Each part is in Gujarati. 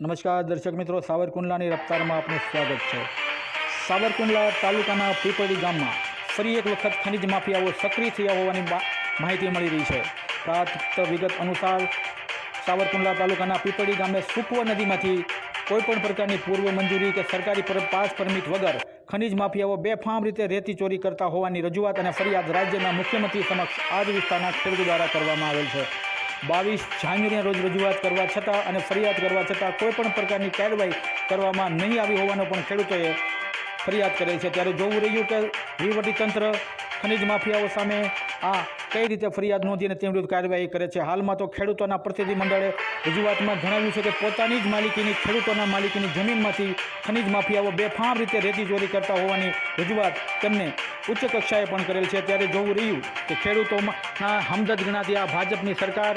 નમસ્કાર દર્શક મિત્રો, સાવરકુંડલાની રફતારમાં આપનું સ્વાગત છે. સાવરકુંડલા તાલુકાના પીપળી ગામમાં ફરી એક વખત ખનિજ માફિયાઓ સક્રિય થયા હોવાની માહિતી મળી રહી છે. પ્રાપ્ત વિગત અનુસાર સાવરકુંડલા તાલુકાના પીપળી ગામે સુકવ નદીમાંથી કોઈપણ પ્રકારની પૂર્વ મંજૂરી કે સરકારી પાસ પરમિટ વગર ખનિજ માફિયાઓ બેફામ રીતે રેતી ચોરી કરતા હોવાની રજૂઆત અને ફરિયાદ રાજ્યના મુખ્યમંત્રી સમક્ષ આ જ વિસ્તારના ખેડૂતો દ્વારા કરવામાં આવેલ છે. બાવીસ જાન્યુઆરીના રોજ રજૂઆત કરવા છતાં અને ફરિયાદ કરવા છતાં કોઈપણ પ્રકારની કાર્યવાહી કરવામાં નહીં આવી હોવાનો પણ ખેડૂતોએ ફરિયાદ કરેલ છે. ત્યારે જોવું રહ્યું કે વહીવટીતંત્ર ખનિજ માફિયાઓ સામે આ કઈ રીતે ફરિયાદ નોંધી અને તેની કાર્યવાહી કરે છે? હાલમાં તો ખેડૂતોના પ્રતિનિધિ મંડળે રજૂઆતમાં જણાવ્યું છે કે પોતાની જ માલિકીની ખેડૂતોના માલિકીની જમીનમાંથી ખનિજ માફિયાઓ બેફામ રીતે રેતી ચોરી કરતા હોવાની રજૂઆત તેમને ઉચ્ચ કક્ષાએ પણ કરેલ છે. ત્યારે જોવું રહ્યું કે ખેડૂતોમાં હમદર્દ ગણાતી આ ભાજપની સરકાર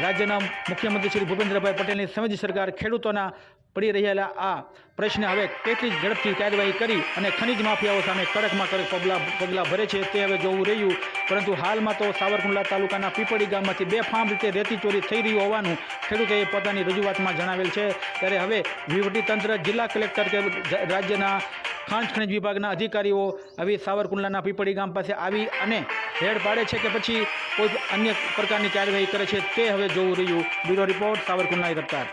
રાજ્યના મુખ્યમંત્રી શ્રી ભૂપેન્દ્રભાઈ પટેલની સંવેદી સરકાર ખેડૂતોના પડી રહેલા આ પ્રશ્ને હવે કેટલી ઝડપથી કાર્યવાહી કરી અને ખનિજ માફિયાઓ સામે કડકમાં કડક પગલાં પગલાં ભરે છે તે હવે જોવું રહ્યું. પરંતુ હાલમાં તો સાવરકુંડલા તાલુકાના પીપળી ગામમાંથી બેફામ રીતે રેતી ચોરી થઈ રહી હોવાનું ખેડૂતોએ પોતાની રજૂઆતમાં જણાવેલ છે. ત્યારે હવે વહીવટીતંત્ર જિલ્લા કલેક્ટર કે રાજ્યના ખાંજ ખનિજ વિભાગના અધિકારીઓ આવી સાવરકુંડલાના પીપળી ગામ પાસે આવી અને રેડ પાડે છે કે પછી કોઈ અન્ય પ્રકારની કાર્યવાહી કરે છે તે હવે જોવું રહ્યું. બ્યુરો રિપોર્ટ, સાવરકુંડલાની રફતાર.